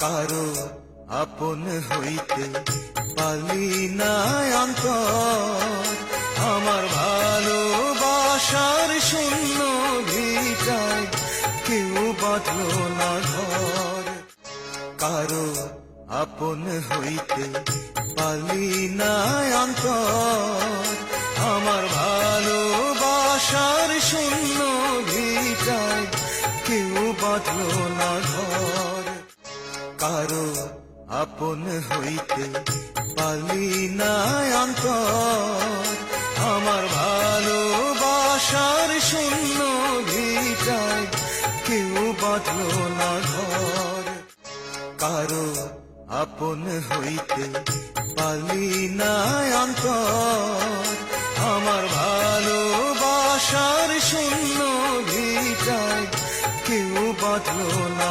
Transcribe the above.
কারও আপন হইতে পালি না অন্তর। আমার ভালোবাসার শূন্য ভিটায় কেউ বাঁধল না ঘর। কারও আপন হইতে পালি না অন্তর। আমার ভালোবাসার শূন্য ভিটায় কেউ বাঁধল না ঘর। কারও আপন হইতে পালি না অন্তর। আমার ভালোবাসার শূন্য ভিটায় কেউ বাঁধল না ঘর। কারও আপন হইতে পালি না অন্তর। আমার ভালোবাসার শূন্য ভিটায় কেউ বাঁধল না